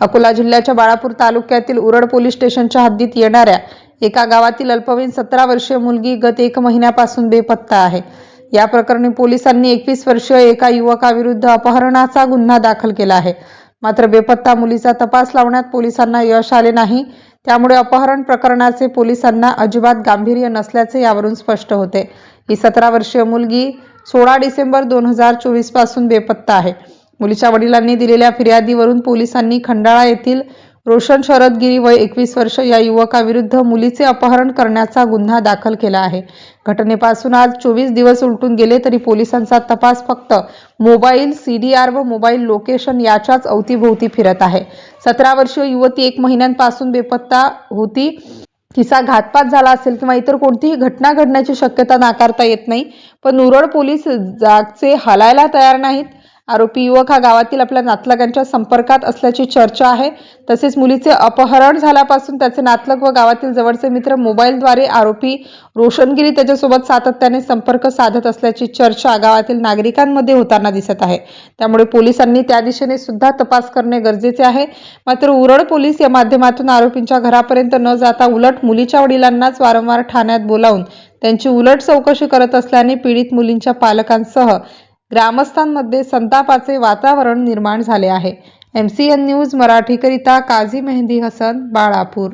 अकोला जिल्ह्याच्या बाळापूर तालुक्यातील उरड पोलीस स्टेशनच्या हद्दीत येणाऱ्या एका गावातील अल्पवयीन सतरा वर्षीय मुलगी गत एक महिन्यापासून बेपत्ता आहे. या प्रकरणी पोलिसांनी एकवीस वर्षीय एका युवकाविरुद्ध अपहरणाचा गुन्हा दाखल केला आहे. मात्र बेपत्ता मुलीचा तपास लावण्यात पोलिसांना यश आले नाही. त्यामुळे अपहरण प्रकरणाचे पोलिसांना अजिबात गांभीर्य नसल्याचे यावरून स्पष्ट होते. ही सतरा वर्षीय मुलगी सोळा डिसेंबर दोन हजार चोवीसपासून बेपत्ता आहे. मुलीच्या वडिलांनी दिलेल्या फिर्यादीवरून पोलिसांनी खंडाळा येथील रोशन शरदगिरी वय एकवीस वर्ष या युवकाविरुद्ध मुलीचे अपहरण करण्याचा गुन्हा दाखल केला आहे. घटनेपासून आज चोवीस दिवस उलटून गेले तरी पोलिसांचा तपास फक्त मोबाईल सीडीआर व मोबाईल लोकेशन याच्याच अवतीभोवती फिरत आहे. सतरा वर्षीय युवती एक महिन्यांपासून बेपत्ता होती. तिचा घातपात झाला असेल किंवा इतर कोणतीही घटना घडण्याची शक्यता नाकारता येत नाही. पण उरड पोलीस जागचे हलायला तयार नाहीत. आरोपी युवक हा गावातील आपल्या नातलगांच्या संपर्कात असल्याची चर्चा आहे. तसेच मुलीचे अपहरण झाल्यापासून त्याचे नातलग व गावातील जवळचे मित्र मोबाईलद्वारे आरोपी रोशनगिरी त्याच्यासोबत सातत्याने संपर्क साधत असल्याची चर्चा गावातील नागरिकांमध्ये होताना दिसत आहे. त्यामुळे पोलिसांनी त्या दिशेने सुद्धा तपास करणे गरजेचे आहे. मात्र उरड पोलीस या माध्यमातून आरोपींच्या घरापर्यंत न जाता उलट मुलीच्या वडिलांनाच वारंवार ठाण्यात बोलावून त्यांची उलट चौकशी करत असल्याने पीडित मुलींच्या पालकांसह ग्रामस्थांमध्ये संतापाचे वातावरण निर्माण झाले आहे. एम सी एन न्यूज मराठीकरिता काझी मेहंदी हसन बाळापूर